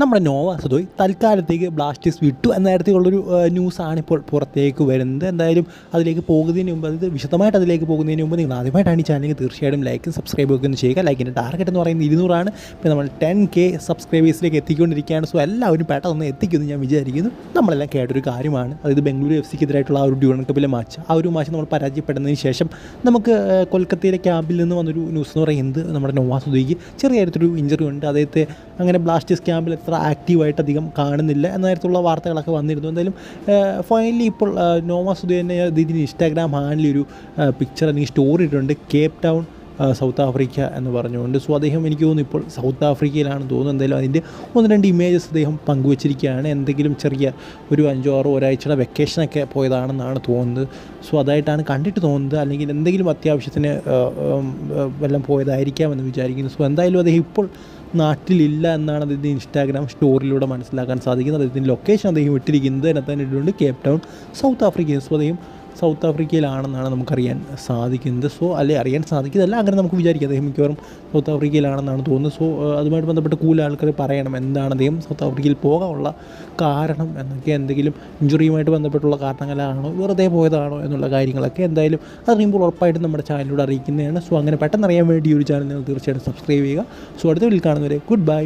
നമ്മുടെ നോവ സദോയ് തൽക്കാലത്തേക്ക് ബ്ലാസ്റ്റേഴ്സ് വിട്ടു എന്ന തരത്തിലുള്ളൊരു ന്യൂസാണ് ഇപ്പോൾ പുറത്തേക്ക് വരുന്നത്. എന്തായാലും അതിലേക്ക് പോകുന്നതിന് മുമ്പ് അതായത് വിശദമായിട്ട് അതിലേക്ക് പോകുന്നതിന് മുമ്പ് നിങ്ങൾ ആദ്യമായിട്ടാണ് ഈ ചാനലിൽ തീർച്ചയായിട്ടും ലൈക്കും സബ്സ്ക്രൈബ് ഒക്കെ ഒന്ന് ചെയ്യുക. ലൈക്കിന്റെ ടാർഗറ്റ് എന്ന് പറയുന്നത് ഇരുന്നൂറാണ്. ഇപ്പോൾ നമ്മൾ ടെൻ കെ സബ്സ്ക്രൈബേഴ്സിലേക്ക് എത്തിക്കൊണ്ടിരിക്കുകയാണ്. സോ എല്ലാവരും പെട്ടെന്ന് എത്തിക്കുമെന്ന് ഞാൻ വിചാരിക്കുന്നു. നമ്മളെല്ലാം കേട്ടൊരു കാര്യമാണ്. അതായത് ബംഗളൂരു എഫ് സിക്കെതിരായിട്ടുള്ള ആ ഒരു ഡ്യൂണൻ കപ്പിലെ മാച്ച് ആ ഒരു മാച്ച് നമ്മൾ പരാജയപ്പെടുന്നതിന് ശേഷം നമുക്ക് കൊൽക്കത്തയിലെ ക്യാമ്പിൽ നിന്ന് വന്നൊരു ന്യൂസ് എന്ന് പറയുന്നത് നമ്മുടെ നവാസുദ്ദീക്ക് ചെറിയ തരത്തിലൊരു ഇഞ്ചറി ഉണ്ട്. അദ്ദേഹത്തെ അങ്ങനെ ബ്ലാസ്റ്റേഴ്സ് ക്യാമ്പിൽ എത്ര ആക്റ്റീവായിട്ട് അധികം കാണുന്നില്ല എന്ന തരത്തിലുള്ള വാർത്തകളൊക്കെ വന്നിരുന്നു. എന്തായാലും ഫൈനലി ഇപ്പോൾ നോമ സുധീരനെ ഇതിന് ഇൻസ്റ്റാഗ്രാം ഹാൻഡിൽ ഒരു പിക്ചർ അല്ലെങ്കിൽ സ്റ്റോറി ഇട്ടിട്ടുണ്ട്. കേപ്പ് ടൗൺ സൗത്ത് ആഫ്രിക്ക എന്ന് പറഞ്ഞുകൊണ്ട്. സോ അദ്ദേഹം എനിക്ക് തോന്നുന്നു ഇപ്പോൾ സൗത്ത് ആഫ്രിക്കയിലാണ് തോന്നുന്നു. എന്തായാലും അതിന്റെ ഒന്ന് രണ്ട് ഇമേജസ് അദ്ദേഹം പങ്കുവച്ചിരിക്കുകയാണ്. എന്തെങ്കിലും ചെറിയ ഒരു അഞ്ചോ ആറോ ഒരാഴ്ചയുടെ വെക്കേഷനൊക്കെ പോയതാണെന്നാണ് തോന്നുന്നത്. സോ അതായിട്ടാണ് കണ്ടിട്ട് തോന്നുന്നത്. അല്ലെങ്കിൽ എന്തെങ്കിലും അത്യാവശ്യത്തിന് വല്ലതും പോയതായിരിക്കാമെന്ന് വിചാരിക്കുന്നു. സോ എന്തായാലും അദ്ദേഹം ഇപ്പോൾ നാട്ടിലില്ല എന്നാണ് അദ്ദേഹത്തിന്റെ ഇൻസ്റ്റാഗ്രാം സ്റ്റോറിലൂടെ മനസ്സിലാക്കാൻ സാധിക്കുന്നത്. അദ്ദേഹത്തിന്റെ ലൊക്കേഷൻ അദ്ദേഹം ഇട്ടിരിക്കുന്നത് തന്നെ തന്നെ ഇട്ടിട്ടുണ്ട്. കേപ്പ് ടൗൺ സൗത്ത് ആഫ്രിക്കയിൽ സോ അദ്ദേഹം സൗത്ത് ആഫ്രിക്കയിലാണെന്നാണ് നമുക്കറിയാൻ സാധിക്കുന്നത്. സോ അല്ലെ അറിയാൻ സാധിക്കുന്നതല്ല അങ്ങനെ നമുക്ക് വിചാരിക്കാം അദ്ദേഹം മിക്കവാറും സൗത്ത് ആഫ്രിക്കയിലാണെന്നാണ് തോന്നുന്നത്. സോ അതുമായിട്ട് ബന്ധപ്പെട്ട് കൂടുതൽ ആൾക്കാർ പറയണം എന്താണ് അദ്ദേഹം സൗത്ത് ആഫ്രിക്കയിൽ പോകാനുള്ള കാരണം എന്നൊക്കെ എന്തെങ്കിലും ഇഞ്ചുറിയുമായിട്ട് ബന്ധപ്പെട്ടുള്ള കാരണങ്ങളാണോ വെറുതെ പോയതാണോ എന്നുള്ള കാര്യങ്ങളൊക്കെ എന്തായാലും അറിയുമ്പോൾ ഉറപ്പായിട്ടും നമ്മുടെ ചാനലിലൂടെ അറിയിക്കുന്നതാണ്. സോ അങ്ങനെ പെട്ടെന്ന് അറിയാൻ വേണ്ടി ഈ ഒരു ചാനൽ നിങ്ങൾ തീർച്ചയായിട്ടും സബ്സ്ക്രൈബ് ചെയ്യുക. സോ അടുത്ത വീട്ടിൽ കാണുന്നവരെ ഗുഡ് ബൈ.